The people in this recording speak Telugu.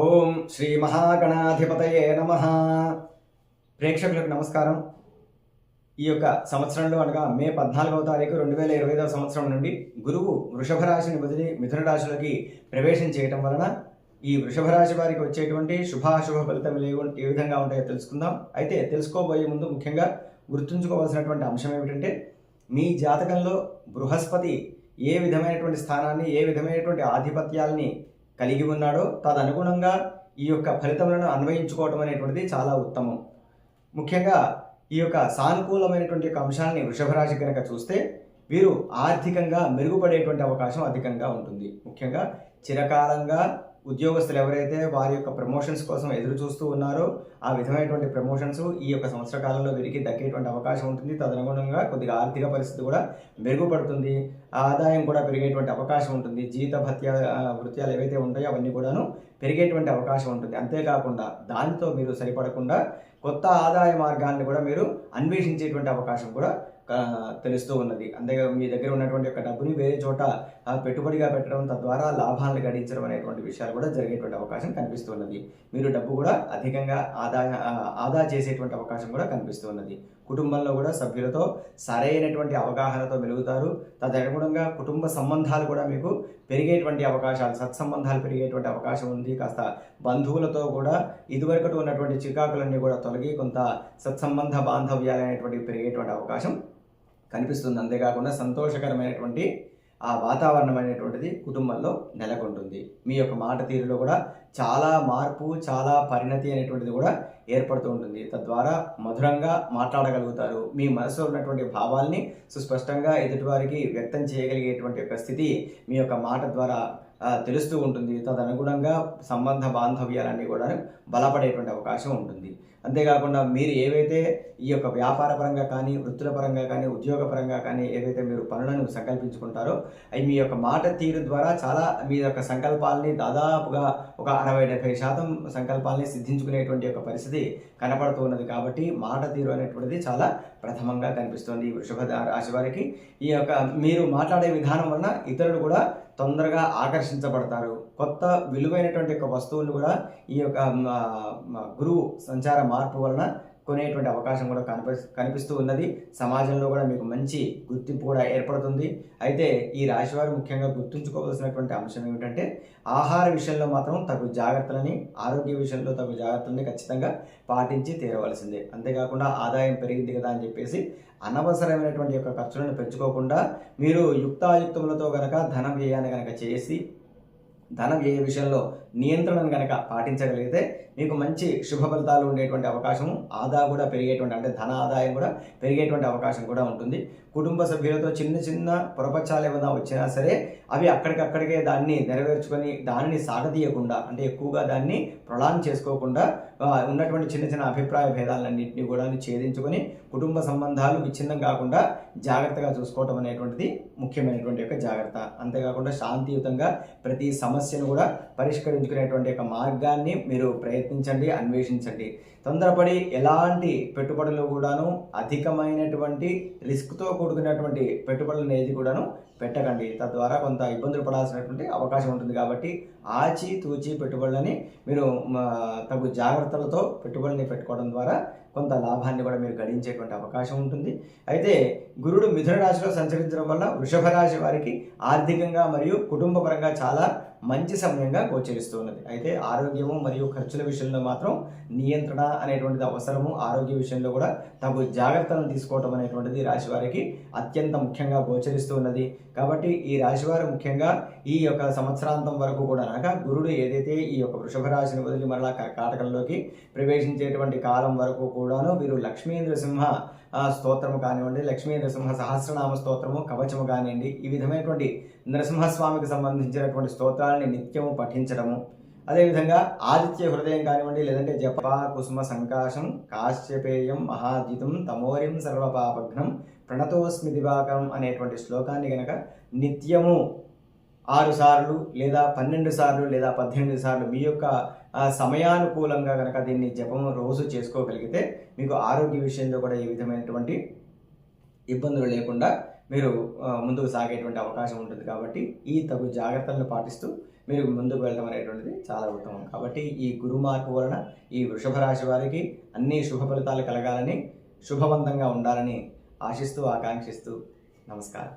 ఓం శ్రీ మహాగణాధిపతయే నమ. ప్రేక్షకులకు నమస్కారం. ఈ యొక్క సంవత్సరంలో అనగా మే పద్నాలుగవ తారీఖు రెండు వేల ఇరవై ఐదవ సంవత్సరం నుండి గురువు వృషభ రాశిని వదిలి మిథున రాశిలోకి ప్రవేశం చేయటం వలన ఈ వృషభ రాశి వారికి వచ్చేటువంటి శుభాశుభ ఫలితం ఏ విధంగా ఉంటాయో తెలుసుకుందాం. అయితే తెలుసుకోబోయే ముందు ముఖ్యంగా గుర్తుంచుకోవాల్సినటువంటి అంశం ఏమిటంటే మీ జాతకంలో బృహస్పతి ఏ విధమైనటువంటి స్థానాన్ని ఏ విధమైనటువంటి ఆధిపత్యాల్ని కలిగి ఉన్నాడో తదనుగుణంగా ఈ యొక్క ఫలితములను అన్వయించుకోవటం అనేటువంటిది చాలా ఉత్తమం. ముఖ్యంగా ఈ యొక్క సానుకూలమైనటువంటి యొక్క అంశాలని వృషభరాశి కనుక చూస్తే వీరు ఆర్థికంగా మెరుగుపడేటువంటి అవకాశం అధికంగా ఉంటుంది. ముఖ్యంగా చిరకాలంగా ఉద్యోగస్తులు ఎవరైతే వారి యొక్క ప్రమోషన్స్ కోసం ఎదురు చూస్తూ ఉన్నారో ఆ విధమైనటువంటి ప్రమోషన్స్ ఈ యొక్క సంవత్సర కాలంలో వీరికి దక్కేటువంటి అవకాశం ఉంటుంది. తదనుగుణంగా కొద్దిగా ఆర్థిక పరిస్థితి కూడా మెరుగుపడుతుంది. ఆదాయం కూడా పెరిగేటువంటి అవకాశం ఉంటుంది. జీత భత్య వృత్యాలు ఏవైతే ఉంటాయో అవన్నీ కూడాను పెరిగేటువంటి అవకాశం ఉంటుంది. అంతేకాకుండా దానితో మీరు సరిపడకుండా కొత్త ఆదాయ మార్గాన్ని కూడా మీరు అన్వేషించేటువంటి అవకాశం కూడా తెలుస్తూ ఉన్నది. అంతేగా మీ దగ్గర ఉన్నటువంటి యొక్క డబ్బుని వేరే చోట పెట్టుబడిగా పెట్టడం తద్వారా లాభాలను గడించడం అనేటువంటి విషయాలు కూడా జరిగేటువంటి అవకాశం కనిపిస్తున్నది మీరు డబ్బు కూడా అధికంగా ఆదాయ ఆదా చేసేటువంటి అవకాశం కూడా కనిపిస్తున్నది కుటుంబంలో కూడా సభ్యులతో సరైనటువంటి అవగాహనతో మెలుగుతారు తదనుగుణంగా కుటుంబ సంబంధాలు కూడా మీకు పెరిగేటువంటి అవకాశాలు సత్సంబంధాలు పెరిగేటువంటి అవకాశం ఉంది. కాస్త బంధువులతో కూడా ఇదివరకటి ఉన్నటువంటి చికాకులన్నీ కూడా తొలగి కొంత సత్సంబంధ బాంధవ్యాలు అనేటువంటివి పెరిగేటువంటి అవకాశం కనిపిస్తుంది. అంతేకాకుండా సంతోషకరమైనటువంటి ఆ వాతావరణం అనేటువంటిది కుటుంబంలో నెలకొంటుంది. మీ యొక్క మాట తీరులో కూడా చాలా మార్పు చాలా పరిణతి అనేటువంటిది కూడా ఏర్పడుతూ ఉంటుంది. తద్వారా మధురంగా మాట్లాడగలుగుతారు. మీ మనసులో ఉన్నటువంటి భావాల్ని సుస్పష్టంగా ఎదుటివారికి వ్యక్తం చేయగలిగేటువంటి యొక్క స్థితి మీ యొక్క మాట ద్వారా తెలుస్తూ ఉంటుంది. తదనుగుణంగా సంబంధ బాంధవ్యాలన్నీ కూడా బలపడేటువంటి అవకాశం ఉంటుంది. అంతేకాకుండా మీరు ఏవైతే ఈ యొక్క వ్యాపార పరంగా కానీ వృత్తుల పరంగా కానీ ఉద్యోగ పరంగా కానీ ఏవైతే మీరు పనులను సంకల్పించుకుంటారో అవి మీ యొక్క మాట తీరు ద్వారా చాలా మీ యొక్క సంకల్పాలని దాదాపుగా ఒక అరవై డెబ్బై శాతం సంకల్పాలని సిద్ధించుకునేటువంటి యొక్క పరిస్థితి కనపడుతూ ఉన్నది కాబట్టి మాట తీరు అనేటువంటిది చాలా ప్రథమంగా కనిపిస్తుంది ఈ వృషభ రాశి వారికి. ఈ యొక్క మీరు మాట్లాడే విధానం వలన ఇతరులు కూడా తొందరగా ఆకర్షించబడతారు. కొత్త విలువైనటువంటి యొక్క వస్తువులు కూడా ఈ యొక్క గురువు సంచార మార్పు వలన కొనేటువంటి అవకాశం కూడా కనిపి కనిపిస్తూ ఉన్నది. సమాజంలో కూడా మీకు మంచి గుర్తింపు కూడా ఏర్పడుతుంది. అయితే ఈ రాశివారు ముఖ్యంగా గుర్తుంచుకోవాల్సినటువంటి అంశం ఏమిటంటే ఆహార విషయంలో మాత్రం తగు జాగ్రత్తలని ఆరోగ్య విషయంలో తగు జాగ్రత్తలని ఖచ్చితంగా పాటించి తీరవలసిందే. అంతేకాకుండా ఆదాయం పెరిగింది కదా అని చెప్పేసి అనవసరమైనటువంటి యొక్క ఖర్చులను పెంచుకోకుండా మీరు యుక్తాయుక్తములతో గనక ధన వ్యయాన్ని కనుక చేసి ధన వ్యయ విషయంలో నియంత్రణను కనుక పాటించగలిగితే మీకు మంచి శుభ ఫలితాలు ఉండేటువంటి అవకాశం ఆదా కూడా పెరిగేటువంటి అంటే ధన ఆదాయం కూడా పెరిగేటువంటి అవకాశం కూడా ఉంటుంది. కుటుంబ సభ్యులతో చిన్న చిన్న పొరపచ్చాలు ఏమైనా వచ్చినా సరే అవి అక్కడికక్కడికే దాన్ని నెరవేర్చుకొని దానిని సాగదీయకుండా అంటే ఎక్కువగా దాన్ని ప్రొలాంగ్ చేసుకోకుండా ఉన్నటువంటి చిన్న చిన్న అభిప్రాయ భేదాలన్నింటినీ కూడా ఛేదించుకొని కుటుంబ సంబంధాలు విచ్ఛిన్నం కాకుండా జాగ్రత్తగా చూసుకోవటం అనేటువంటిది ముఖ్యమైనటువంటి యొక్క జాగ్రత్త. అంతేకాకుండా శాంతియుతంగా ప్రతి సమస్యను కూడా పరిష్కరించుకునేటువంటి యొక్క మార్గాన్ని మీరు ప్రయత్నం ప్రయత్నించండి అన్వేషించండి. తొందరపడి ఎలాంటి పెట్టుబడులు కూడాను అధికమైనటువంటి రిస్క్తో కూడుకున్నటువంటి పెట్టుబడులను ఏది కూడాను పెట్టకండి. తద్వారా కొంత ఇబ్బందులు పడాల్సినటువంటి అవకాశం ఉంటుంది కాబట్టి ఆచి తూచి పెట్టుబడులని మీరు తగు జాగ్రత్తలతో పెట్టుబడిని పెట్టుకోవడం ద్వారా కొంత లాభాన్ని కూడా మీరు గడించేటువంటి అవకాశం ఉంటుంది. అయితే గురుడు మిథున రాశిలో సంచరించడం వల్ల వృషభ రాశి వారికి ఆర్థికంగా మరియు కుటుంబపరంగా చాలా మంచి సమయంగా గోచరిస్తూ ఉన్నది. అయితే ఆరోగ్యము మరియు ఖర్చుల విషయంలో మాత్రం నియంత్రణ అనేటువంటిది అవసరము. ఆరోగ్య విషయంలో కూడా తగు జాగ్రత్తలను తీసుకోవటం అనేటువంటిది రాశి వారికి అత్యంత ముఖ్యంగా గోచరిస్తూ ఉన్నది. కాబట్టి ఈ రాశివారు ముఖ్యంగా ఈ యొక్క సంవత్సరాంతం వరకు కూడా అనగా గురుడు ఏదైతే ఈ యొక్క వృషభ రాశిని వదిలి మరలా కర్కాటకంలోకి ప్రవేశించేటువంటి కాలం వరకు కూడాను వీరు లక్ష్మీ సింహ స్తోత్రము కానివ్వండి లక్ష్మీ నృసింహ సహస్రనామ స్తోత్రము కవచము కానివ్వండి ఈ విధమైనటువంటి నరసింహస్వామికి సంబంధించినటువంటి స్తోత్రాలని నిత్యము పఠించడము. అదేవిధంగా ఆదిత్య హృదయం కానివ్వండి లేదంటే జప కుసుమ సంకాశం కాశ్యపేయం మహాజితం తమోరిం సర్వపాపఘ్నం ప్రణతోస్మి దివాకరం అనేటువంటి శ్లోకాన్ని గనక నిత్యము ఆరు సార్లు లేదా పన్నెండు సార్లు లేదా పద్దెనిమిది సార్లు మీ యొక్క సమయానుకూలంగా కనుక దీన్ని జపం రోజు చేసుకోగలిగితే మీకు ఆరోగ్య విషయంలో కూడా ఈ విధమైనటువంటి ఇబ్బందులు లేకుండా మీరు ముందుకు సాగేటువంటి అవకాశం ఉంటుంది కాబట్టి ఈ తగు జాగ్రత్తలను పాటిస్తూ మీరు ముందుకు వెళ్ళడం అనేటువంటిది చాలా ఉత్తమం. కాబట్టి ఈ గురు మార్పు వలన ఈ వృషభ రాశి వారికి అన్ని శుభ ఫలితాలు కలగాలని శుభవంతంగా ఉండాలని ఆశిస్తూ ఆకాంక్షిస్తూ నమస్కారం.